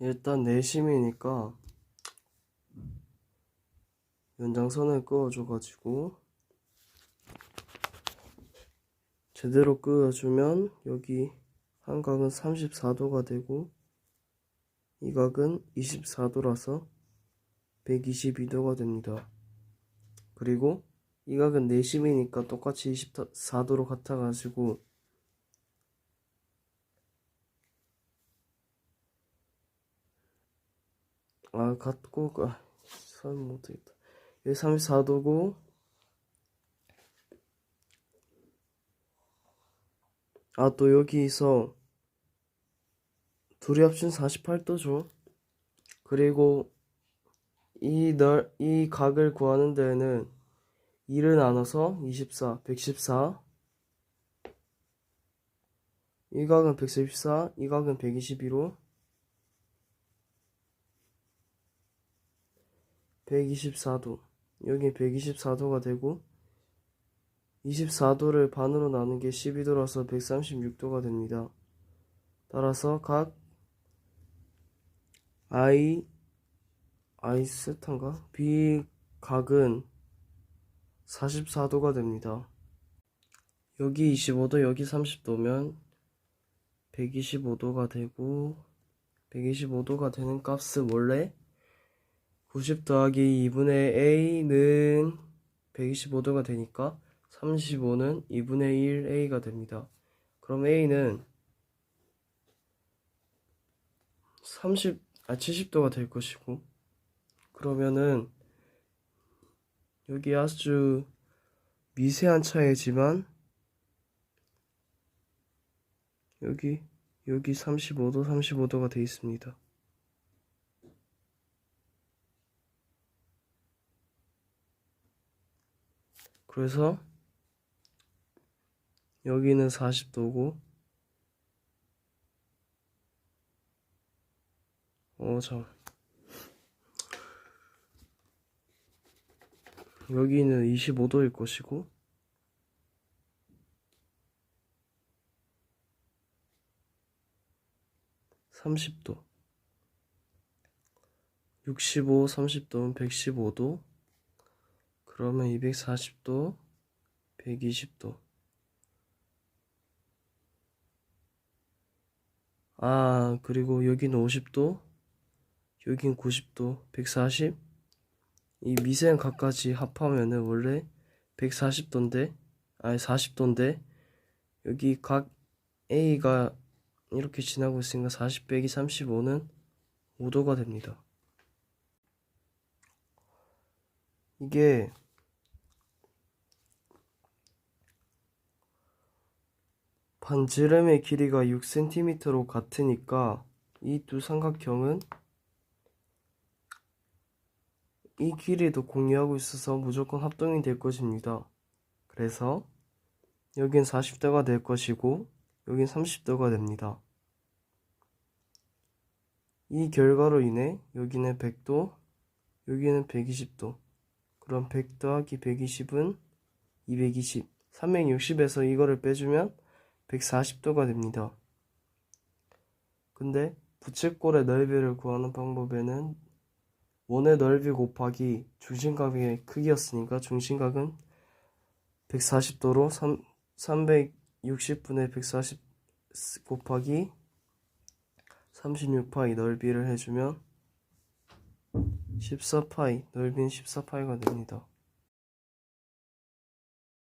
일단 내심이니까 연장선을 그어줘가지고 제대로 그어주면 여기 한 각은 34도가 되고 이 각은 24도라서 122도가 됩니다. 그리고 이 각은 내심이니까 똑같이 24도로 같아가지고 아 같고 아, 선 못하겠다. 여기 34도고. 아 또 여기서 둘이 합친 48도죠. 그리고 이 널, 이 각을 구하는 데에는 2를 나눠서 24, 114 이 각은 114, 이 각은 122로 124도 여기 124도가 되고 24도를 반으로 나눈 게 12도라서 136도가 됩니다. 따라서 각 I 세타인가? B 각은 44도가 됩니다. 여기 25도, 여기 30도면 125도가 되고 125도가 되는 값은 원래 90 더하기 2분의 a는 125도가 되니까 35는 2분의 1 a가 됩니다. 그럼 a는 30, 아 70도가 될 것이고 그러면은 여기 아주 미세한 차이지만 여기 여기 35도 35도가 되어 있습니다. 그래서 여기는 40도고 어, 참. 여기는 25도일 것이고, 삼십 도 65, 30도면 115도. 그러면 240도, 120도. 아, 그리고 여기는 50도, 여긴 90도, 140. 이 미세한 각까지 합하면은 원래 140도인데, 아니 40도인데, 여기 각 A가 이렇게 지나고 있으니까 40 빼기 35는 5도가 됩니다. 이게 반지름의 길이가 6cm로 같으니까 이 두 삼각형은 이 길이도 공유하고 있어서 무조건 합동이 될 것입니다. 그래서 여긴 40도가 될 것이고 여긴 30도가 됩니다. 이 결과로 인해 여기는 100도, 여기는 120도. 그럼 100 더하기 120은 220. 360에서 이거를 빼주면 140도가 됩니다. 근데 부채꼴의 넓이를 구하는 방법에는 원의 넓이 곱하기 중심각의 크기였으니까 중심각은 140도로 3, 360분의 140 곱하기 36파이 넓이를 해주면 14파이 넓이는 14파이가 됩니다.